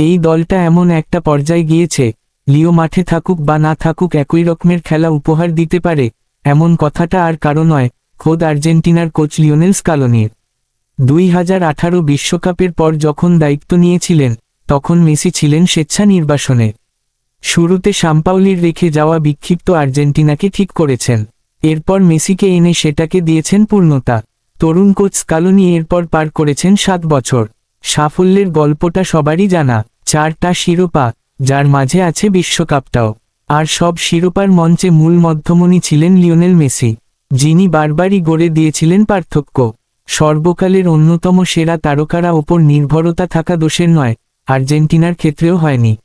এই দলটা এমন একটা পর্যায়ে গিয়েছে, লিও মাঠে থাকুক বা না থাকুক একই রকমের খেলা উপহার দিতে পারে, এমন কথাটা আর কারও নয়, খোদ আর্জেন্টিনার কোচ লিওনেল স্কালোনির। দুই হাজার আঠারো বিশ্বকাপের পর যখন দায়িত্ব নিয়েছিলেন, তখন মেসি ছিলেন স্বেচ্ছা নির্বাসনে। শুরুতে সাম্পাউলির রেখে যাওয়া বিক্ষিপ্ত আর্জেন্টিনাকে ঠিক করেছেন। এরপর মেসিকে এনে সেটাকে দিয়েছেন পূর্ণতা। তরুণ কোচ স্কালোনি এরপর পার করেছেন সাত বছর। সাফল্যের গল্পটা সবারই জানা। চারটা শিরোপা, যার মাঝে আছে বিশ্বকাপটাও। আর সব শিরোপার মঞ্চে মূল মধ্যমণি ছিলেন লিওনেল মেসি, যিনি বারবারই গড়ে দিয়েছিলেন পার্থক্য। সর্বকালের অন্যতম সেরা তারকারা ওপর নির্ভরতা থাকা দোষের নয়, আর্জেন্টিনার ক্ষেত্রেও হয়নি।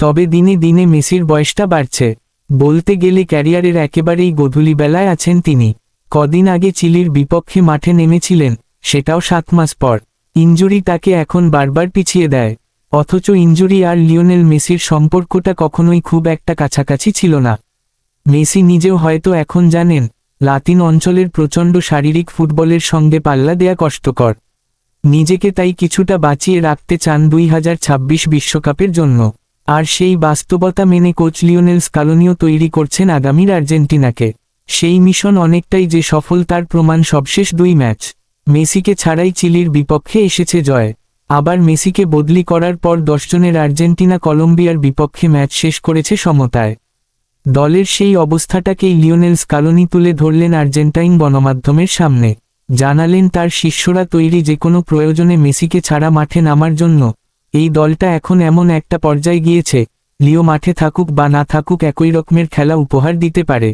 তবে দিনে দিনে মেসির বয়সটা বাড়ছে। বলতে গেলে ক্যারিয়ারের একেবারেই গধূলি বেলায় আছেন তিনি। কদিন আগে চিলির বিপক্ষে মাঠে নেমেছিলেন, সেটাও সাত মাস পর। ইঞ্জুরি তাকে এখন বারবার পিছিয়ে দেয়। অথচ ইঞ্জুরি আর লিওনেল মেসির সম্পর্কটা কখনোই খুব একটা কাছাকাছি ছিল না। মেসি নিজেও হয়তো এখন জানেন, লাতিন অঞ্চলের প্রচণ্ড শারীরিক ফুটবলের সঙ্গে পাল্লা দেয়া কষ্টকর। নিজেকে তাই কিছুটা বাঁচিয়ে রাখতে চান দুই বিশ্বকাপের জন্য। আর সেই বাস্তবতা মেনে কোচ লিওনেল স্কালোনিও তৈরি করছেন আগামীর আর্জেন্টিনাকে। সেই মিশন অনেকটাই যে সফল তার প্রমাণ সবশেষ দুই ম্যাচ। মেসিকে ছাড়াই চিলির বিপক্ষে এসেছে জয়। আবার মেসিকে বদলি করার পর দশজনের আর্জেন্টিনা কলম্বিয়ার বিপক্ষে ম্যাচ শেষ করেছে সমতায়। দলের সেই অবস্থাটাকেই লিওনেল স্কালোনি তুলে ধরলেন আর্জেন্টাইন গণমাধ্যমের সামনে। জানালেন তার শিষ্যরা তৈরি যে কোনো প্রয়োজনে মেসিকে ছাড়া মাঠে নামার জন্য। এই দলটা এখন এমন একটা পর্যায়ে গিয়েছে, লিও মাঠে থাকুক বা না থাকুক একই রকমের খেলা উপহার দিতে পারে।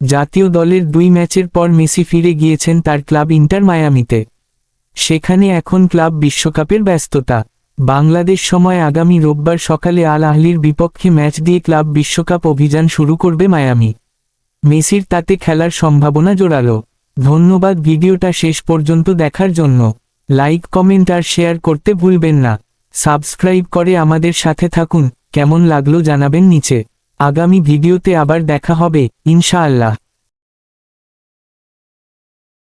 জাতীয় দলের দুই ম্যাচের পর মেসি ফিরে গিয়েছেন তার ক্লাব ইন্টার মায়ামিতে। সেখানে এখন ক্লাব বিশ্বকাপের ব্যস্ততা। বাংলাদেশ সময় আগামী রোববার সকালে আল আহলির বিপক্ষে ম্যাচ দিয়ে ক্লাব বিশ্বকাপ অভিযান শুরু করবে মায়ামি। মেসির তাতে খেলার সম্ভাবনা জোরালো। ধন্যবাদ, ভিডিওটা শেষ পর্যন্ত দেখার জন্য। লাইক, কমেন্ট আর শেয়ার করতে ভুলবেন না। সাবস্ক্রাইব করে আমাদের সাথে থাকুন। কেমন লাগল জানাবেন নিচে। আগামী ভিডিওতে আবার দেখা হবে, ইনশাআল্লাহ।